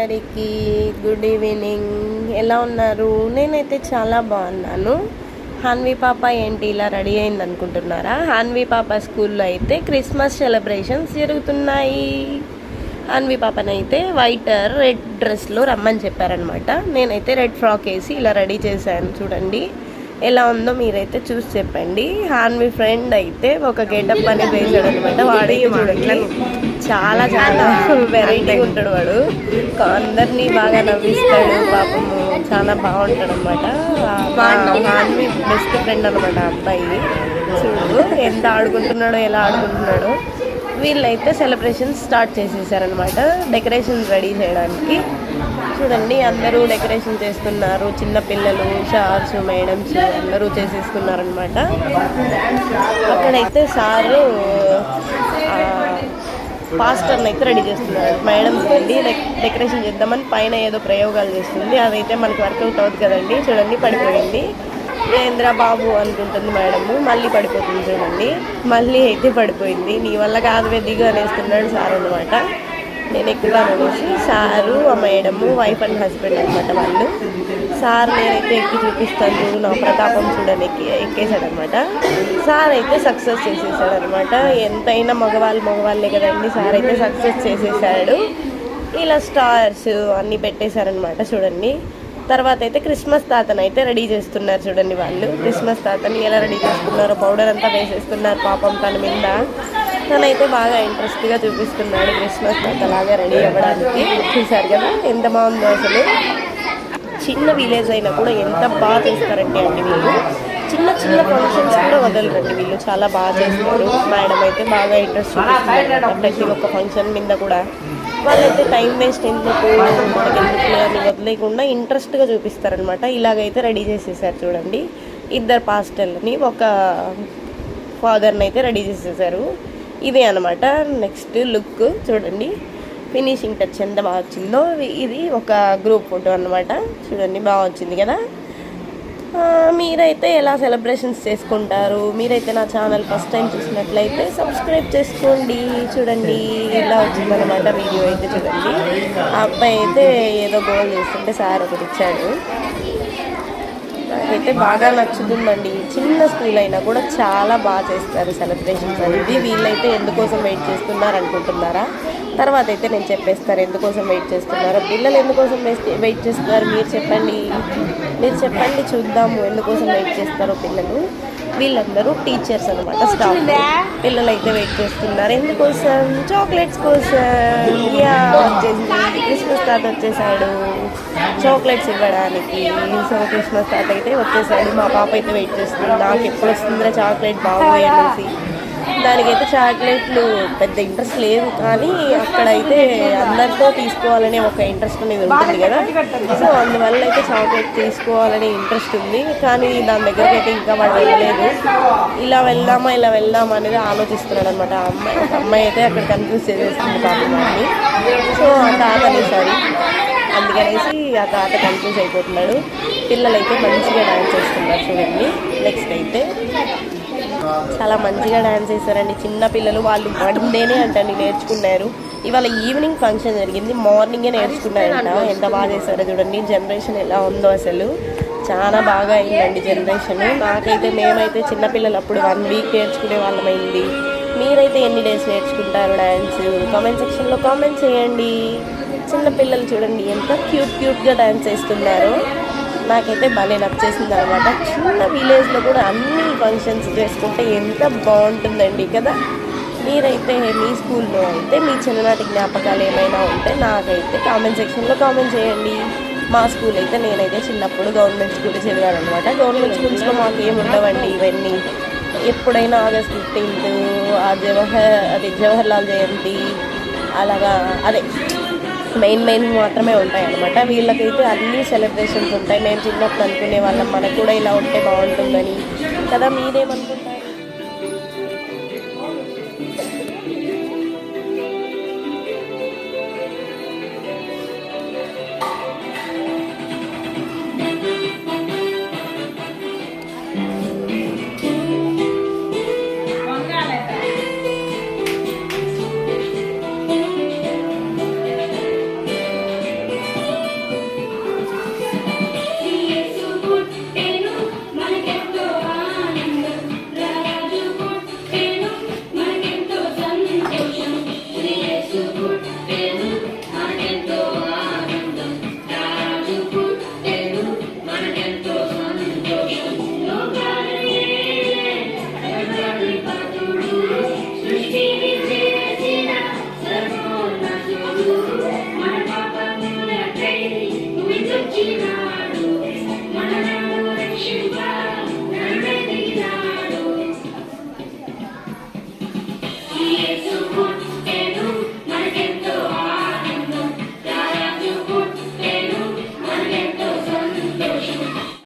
అందరికీ good evening. ఎలా ఉన్నారు? నేనైతే చాలా బాగున్నాను. హాన్వి పాప ఏంటి? ఇలా రెడీ అయింది అనుకుంటున్నారా హాన్వి పాప స్కూల్లో అయితే క్రిస్మస్ సెలబ్రేషన్స్ జరుగుతున్నాయి. హాన్వి పాపనైతే వైట్ రెడ్ డ్రెస్లో రమ్మని చెప్పారనమాట. నేనైతే రెడ్ ఫ్రాక్ వేసి ఇలా రెడీ చేశాను. చూడండి ఎలా ఉందో మీరైతే చూసి చెప్పండి. హాన్వి ఫ్రెండ్ అయితే ఒక గెటప్ అనేది వేశాడు అనమాట వాడే చూడండి. చాలా చాలా వెరైటీ ఉంటాడు వాడు. అందరినీ బాగా నవ్విస్తాడు పాపము చాలా బాగుంటాడు అనమాట బెస్ట్ ఫ్రెండ్ అనమాట అబ్బాయి. చూడు ఎంత ఆడుకుంటున్నాడో ఎలా ఆడుకుంటున్నాడో. వీళ్ళైతే సెలబ్రేషన్ స్టార్ట్ చేసేసారనమాట డెకరేషన్ రెడీ చేయడానికి. చూడండి అందరూ డెకరేషన్ చేస్తున్నారు. చిన్న పిల్లలు షార్స్ మేడమ్స్ అందరూ చేసేసుకున్నారనమాట అక్కడైతే సారు పాస్టర్ని అయితే రెడీ చేస్తున్నారు. మేడం అండి డెకరేషన్ చేద్దామని పైన ఏదో ప్రయోగాలు చేస్తుంది. అదైతే మనకి వర్కౌట్ అవుతుంది కదండి. చూడండి పడిపోయింది. ఏంద్ర బాబు అనుకుంటుంది మేడము మళ్ళీ పడిపోతుంది చూడండి. మళ్ళీ అయితే పడిపోయింది. నీ వల్ల కాదు దిగు అనేస్తున్నాడు సార్ అనమాట నేను ఎక్కుతాను అనేసి సారు ఆ మేడము వైఫ్ అండ్ హస్బెండ్ అనమాట వాళ్ళు. సార్ నేనైతే ఎక్కి చూపిస్తాను చూడు నా ప్రతాపం చూడని ఎక్కి ఎక్కేసాడనమాట సార్ అయితే సక్సెస్ చేసేసాడనమాట ఎంతైనా మగవాళ్ళు మగవాళ్ళే కదండి సార్ అయితే సక్సెస్ చేసేసాడు. ఇలా స్టార్స్ అన్నీ పెట్టేశారనమాట చూడండి. తర్వాత అయితే క్రిస్మస్ తాతను అయితే రెడీ చేస్తున్నారు చూడండి వాళ్ళు. క్రిస్మస్ తాతని ఎలా రెడీ చేస్తున్నారో పౌడర్ అంతా వేసేస్తున్నారు పాపం తన మీద. తనైతే బాగా ఇంట్రెస్ట్గా చూపిస్తున్నాడు క్రిస్మస్ తాత లాగా రెడీ అవ్వడానికి చూసారు కదా ఎంత బాగుందో అసలు. చిన్న విలేజ్ అయినా కూడా ఎంత బాగా చేస్తారంటే అండి వీళ్ళు. చిన్న చిన్న ఫంక్షన్స్ కూడా వదలరండి వీళ్ళు చాలా బాగా చేస్తారు. మేడం అయితే బాగా ఇంట్రెస్ట్ చూపిస్తున్నారు ప్రతి ఒక్క ఫంక్షన్ మీద కూడా. వాళ్ళైతే టైం వేస్ట్ ఎందుకు ఎందుకు అని వదిలేకుండా ఇంట్రెస్ట్గా చూపిస్తారనమాట ఇలాగైతే రెడీ చేసేసారు చూడండి. ఇద్దరు పాస్టల్ని ఒక ఫాదర్ని అయితే రెడీ చేసేసారు. ఇదే అనమాట నెక్స్ట్ లుక్ చూడండి. ఫినిషింగ్ టచ్ ఎంత బాగా వచ్చిందో. ఇది ఒక గ్రూప్ ఫోటో అనమాట చూడండి బాగా వచ్చింది కదా. మీరైతే ఎలా సెలబ్రేషన్స్ చేసుకుంటారు? మీరైతే నా ఛానల్ ఫస్ట్ టైం చూసినట్లయితే సబ్స్క్రైబ్ చేసుకోండి. చూడండి ఇలా వచ్చిందనమాట వీడియో అయితే చూడండి. ఆ అబ్బాయి అయితే ఏదో గోల్ చేస్తుంటే సార్ ఒకటి ఇచ్చాడు. నాకైతే బాగా నచ్చుతుందండి. చిన్న స్కూల్ అయినా కూడా చాలా బాగా చేస్తారు సెలబ్రేషన్స్ అనేది. వీళ్ళైతే ఎందుకోసం వెయిట్ చేస్తున్నారు అనుకుంటున్నారా? తర్వాత అయితే నేను చెప్పేస్తారు ఎందుకోసం వెయిట్ చేస్తున్నారో. పిల్లలు ఎందుకోసం వెయిట్ చేస్తున్నారు? మీరు చెప్పండి. మీరు చెప్పండి చూద్దాము ఎందుకోసం వెయిట్ చేస్తారో పిల్లలు. వీళ్ళందరూ టీచర్స్ అనమాట స్టాఫ్ పిల్లలు అయితే వెయిట్ చేస్తున్నారు. ఎందుకోసం? చాక్లెట్స్ కోసం. వచ్చేసింది. క్రిస్మస్ తాత వచ్చేసాడు. చాక్లెట్స్ ఇవ్వడానికి సో క్రిస్మస్ తాత అయితే వచ్చేసాడు మా పాప అయితే వెయిట్ చేస్తుంది. నాకు ఎప్పుడు వస్తుందిరా చాక్లెట్ బాగుంది అనేసి. దానికైతే చాక్లెట్లు పెద్ద ఇంట్రెస్ట్ లేదు కానీ అక్కడైతే అందరితో తీసుకోవాలనే ఒక ఇంట్రెస్ట్ అనేది ఉంటుంది కదా. సో అందువల్ల అయితే చాక్లెట్ తీసుకోవాలనే ఇంట్రెస్ట్ ఉంది. కానీ దాని దగ్గరికి అయితే ఇంకా వాడు వెళ్ళలేదు. ఇలా వెళ్దామా ఇలా వెళ్దామా అనేది ఆలోచిస్తున్నాడు అనమాట అమ్మాయి. అమ్మాయి అయితే అక్కడ కన్ఫ్యూజ్ చేసేస్తుంది పాపం సో అంత తాతనే సారీ అందుకనేసి ఆ తాత కన్ఫ్యూజ్ అయిపోతున్నాడు. పిల్లలైతే మంచిగా డాన్స్ చేస్తున్నారు చూడండి. నెక్స్ట్ అయితే. చాలా మంచిగా డ్యాన్స్ చేశారండి. చిన్న పిల్లలు వాళ్ళు మండేనే అంటండి నేర్చుకున్నారు. ఇవాళ ఈవినింగ్ ఫంక్షన్ జరిగింది. మార్నింగే నేర్చుకున్నారంట. ఎంత బాగా చేశారో చూడండి. జనరేషన్ ఎలా ఉందో అసలు. చాలా బాగా అయిందండి జనరేషన్. నాకైతే మేమైతే చిన్నపిల్లలు అప్పుడు వన్ వీక్ నేర్చుకునే వాళ్ళమైంది. మీరైతే ఎన్ని డేస్ నేర్చుకుంటారు డ్యాన్స్ కామెంట్ సెక్షన్లో కామెంట్ చేయండి. చిన్నపిల్లలు చూడండి ఎంత క్యూట్ క్యూట్గా డ్యాన్స్ చేస్తున్నారు. నాకైతే భలే నచ్చేసింది అనమాట చిన్న విలేజ్లో కూడా అన్ని ఫంక్షన్స్ చేసుకుంటే ఎంత బాగుంటుందండి కదా? మీరైతే మీ స్కూల్లో అయితే మీ చిన్ననాటి జ్ఞాపకాలు ఏమైనా ఉంటే నాకైతే కామెంట్ సెక్షన్లో కామెంట్ చేయండి. మా స్కూల్ అయితే నేనైతే చిన్నప్పుడు గవర్నమెంట్ స్కూల్ చదివాను అనమాట గవర్నమెంట్ స్కూల్స్లో మాకు ఏమి ఉండవండి ఇవన్నీ. ఎప్పుడైనా ఆగస్ట్ ఫిఫ్టీన్త్ ఆ జవహర్ అది జవహర్లాల్ జయంతి అలాగా అదే మెయిన్ మెయిన్ మాత్రమే ఉంటాయి అనమాట వీళ్ళకైతే అన్ని సెలబ్రేషన్స్ ఉంటాయి. మేము చిన్నప్పుడు అనుకునే వాళ్ళం మనకు కూడా ఇలా ఉంటే బాగుంటుందని. కదా మీరేమనుకుంటారు? It's a